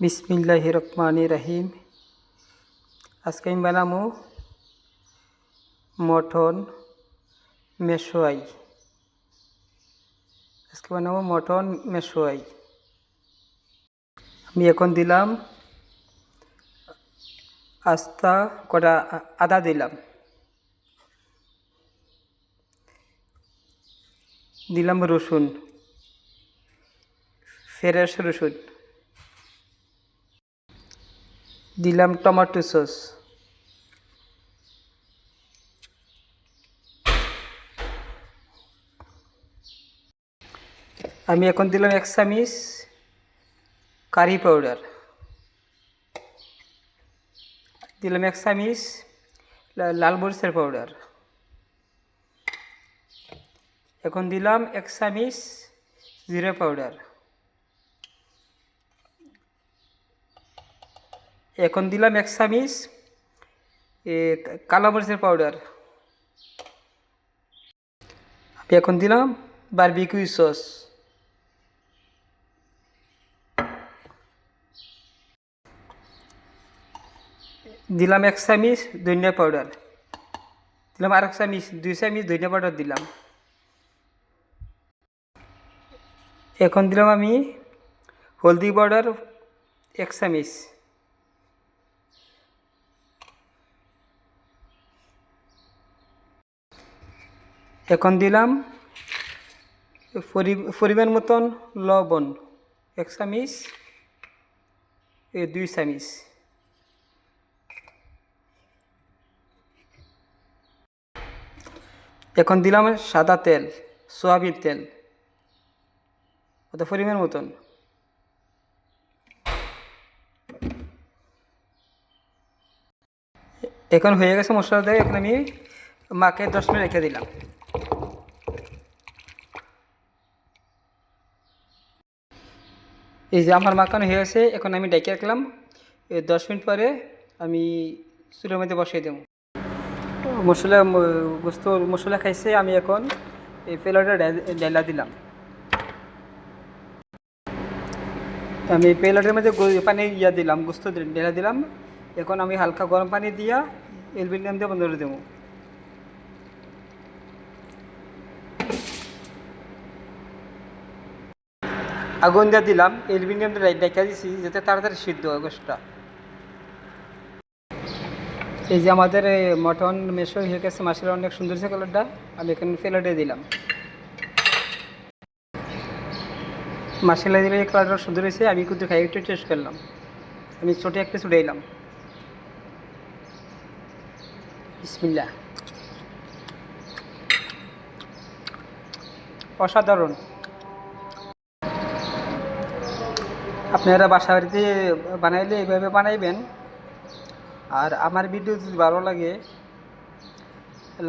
বিসমিল্লাহ রহমান রাহিম আজকে আমি বানাবো মটন মেশোয়াই। আজকে বানাবো মটন মেশোয়াই। আমি এখন দিলাম আস্তা কটা, আদা দিলাম। দিলাম রসুন, ফ্রেশ রসুন। দিলাম টমেটো সস। আমি এখন দিলাম এক চামিচ কারি পাউডার। দিলাম এক চামিচ লাল মরিচের পাউডার। এখন দিলাম এক চামিচ জিরা পাউডার। এখন দিলাম এক চামিচ এ, কা- কালো মরিচের পাউডার আমি এখন দিলাম বারবিকিউ সস দিলাম এক চামিচ ধনিয়া পাউডার দিলাম আর এক চামিচ দুই চামিচ ধনিয়া পাউডার দিলাম। এখন দিলাম আমি হলদি পাউডার এক চামিচ। এখন দিলাম পরিমাণ মতন লবণ। এক চামিচ দুই চামিচ। এখন দিলাম সাদা তেল, সয়াবিন তেল। অত পরিমাণ মতন। এখন হয়ে গেছে মশলা দিয়ে, এখন আমি মাকে দশ মিনিট রেখে দিলাম। এই যে আমার মাখানো হয়ে গেছে এখন আমি ডেকে রাখলাম। দশ মিনিট পরে আমি চুলের মধ্যে বসিয়ে দেবো। মশলা গোস্ত মশলা খাইছে, আমি এখন এই পেলাটা ডেলা দিলাম। আমি পেলাটের মধ্যে পানি ইয়া দিলাম, গোস্ত ডেলা দিলাম। এখন আমি হালকা গরম পানি দিয়া এলবিনিয়াম দিয়ে বন্ধ করে দেবো। আগুন দিয়ে দিলাম এলবিনিয়াম দিয়ে ডেকা দিছি, যাতে তাড়াতাড়ি সিদ্ধ হয় গোস্তটা এই যে আমাদের মটন মেশো হয়ে গেছে মাছের অনেক সুন্দর হয়েছে কালারটা আমি এখানে ফেলাটে দিলাম। মাসালা দিলে কালারটা সুন্দর হয়েছে, আমি কিন্তু খাই, একটু টেস্ট করলাম। আমি ছোটো একটা ছুটে এলাম বিসমিল্লা অসাধারণ। আপনারা বাসা বাড়িতে বানাইলে এইভাবে বানাইবেন। আর আমার ভিডিও যদি ভালো লাগে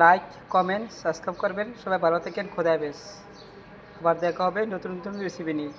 লাইক কমেন্ট সাবস্ক্রাইব করবেন। সবাই ভালো থাকেন, খোদা বেশ আবার দেখা হবে নতুন নতুন রেসিপি নিয়ে।